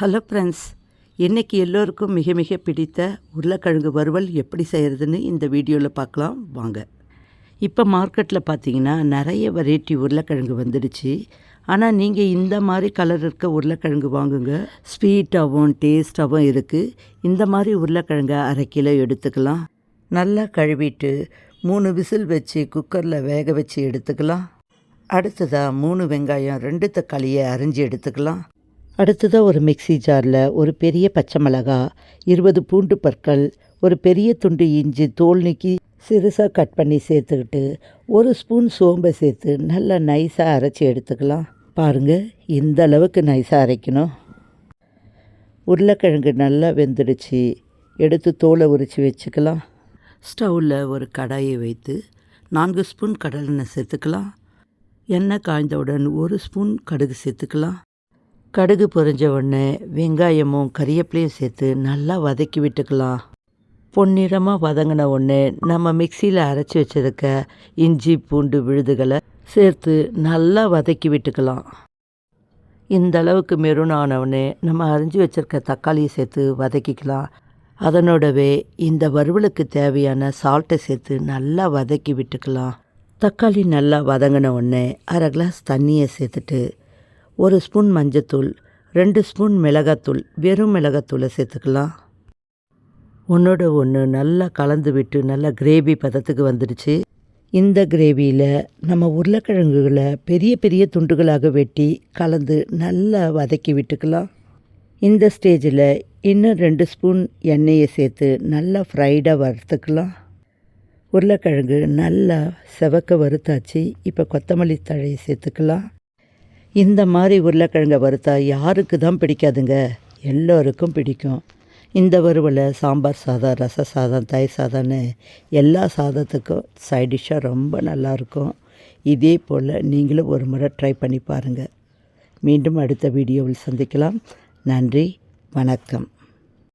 Hello friends இன்றைக்கி எல்லோருக்கும் மிக மிக பிடித்த உருளைக்கிழங்கு வறுவல் எப்படி செய்கிறதுன்னு இந்த வீடியோவில் பார்க்கலாம். வாங்க. இப்போ மார்க்கெட்டில் பார்த்தீங்கன்னா நிறைய வெரைட்டி உருளைக்கிழங்கு வந்துடுச்சு. ஆனால் நீங்கள் இந்த மாதிரி கலர் இருக்க உருளைக்கிழங்கு வாங்குங்க. ஸ்வீட்டாகவும் டேஸ்ட்டாகவும் இருக்குது இந்த மாதிரி உருளைக்கிழங்கை அரை கிலோ எடுத்துக்கலாம். நல்லா கழுவிட்டு மூணு விசில் வச்சு குக்கரில் வேக வச்சு எடுத்துக்கலாம். அடுத்ததாக மூணு வெங்காயம் ரெண்டு தக்காளியை அரிஞ்சு எடுத்துக்கலாம். அடுத்ததாக ஒரு மிக்ஸி ஜாரில் ஒரு பெரிய பச்சை மிளகா இருபது பூண்டு பற்கள் ஒரு பெரிய துண்டு இஞ்சி தோல் நீக்கி சிறுசாக கட் பண்ணி சேர்த்துக்கிட்டு ஒரு ஸ்பூன் சோம்பை சேர்த்து நல்லா நைஸாக அரைச்சி எடுத்துக்கலாம். பாருங்கள் இந்த அளவுக்கு நைஸாக அரைக்கணும். உருளைக்கிழங்கு நல்லா வெந்துடுச்சு. எடுத்து தோலை உரித்து வச்சுக்கலாம். ஸ்டவ்வில் ஒரு கடாயை வைத்து நான்கு ஸ்பூன் கடலெண்ணெய் சேர்த்துக்கலாம். எண்ணெய் காய்ந்தவுடன் ஒரு ஸ்பூன் கடுகு சேர்த்துக்கலாம். கடுகு பொறிஞ்ச உடனே வெங்காயமும் கறிவேப்பிலையும் சேர்த்து நல்லா வதக்கி விட்டுக்கலாம். பொன்னிறமாக வதங்கின உடனே நம்ம மிக்சியில் அரைச்சி வச்சிருக்க இஞ்சி பூண்டு விழுதுகளை சேர்த்து நல்லா வதக்கி விட்டுக்கலாம். இந்த அளவுக்கு மெரூன் ஆனவுடனே நம்ம அரிஞ்சு வச்சிருக்க தக்காளியை சேர்த்து வதக்கிக்கலாம். அதனோடவே இந்த வறுவலுக்கு தேவையான சால்ட்டை சேர்த்து நல்லா வதக்கி விட்டுக்கலாம். தக்காளி நல்லா வதங்கின உடனே அரை கிளாஸ் தண்ணியை சேர்த்துட்டு ஒரு ஸ்பூன் மஞ்சத்தூள் ரெண்டு ஸ்பூன் மிளகாத்தூள் வெறும் மிளகாத்தூளை சேர்த்துக்கலாம். ஒன்றோட ஒன்று நல்லா கலந்து விட்டு நல்லா கிரேவி பதத்துக்கு வந்துடுச்சு. இந்த கிரேவியில் நம்ம உருளைக்கிழங்குகளை பெரிய பெரிய துண்டுகளாக வெட்டி கலந்து நல்லா வதக்கி விட்டுக்கலாம். இந்த ஸ்டேஜில் இன்னும் ரெண்டு ஸ்பூன் எண்ணெயை சேர்த்து நல்லா ஃப்ரைடாக வறுத்துக்கலாம். உருளைக்கிழங்கு நல்லா செவக்க வறுத்தாச்சு. இப்போ கொத்தமல்லி தழையை சேர்த்துக்கலாம். இந்த மாதிரி உருளைக்கிழங்கை வறுத்தா யாருக்கு தான் பிடிக்காதுங்க? எல்லோருக்கும் பிடிக்கும். இந்த வறுவலை சாம்பார் சாதம் ரச சாதம் தயிர் சாதம்னு எல்லா சாதத்துக்கும் சைட் டிஷ்ஷாக ரொம்ப நல்லாயிருக்கும். இதே போல் நீங்களும் ஒரு முறை ட்ரை பண்ணி பாருங்கள் மீண்டும் அடுத்த வீடியோவில் சந்திக்கலாம். நன்றி வணக்கம்.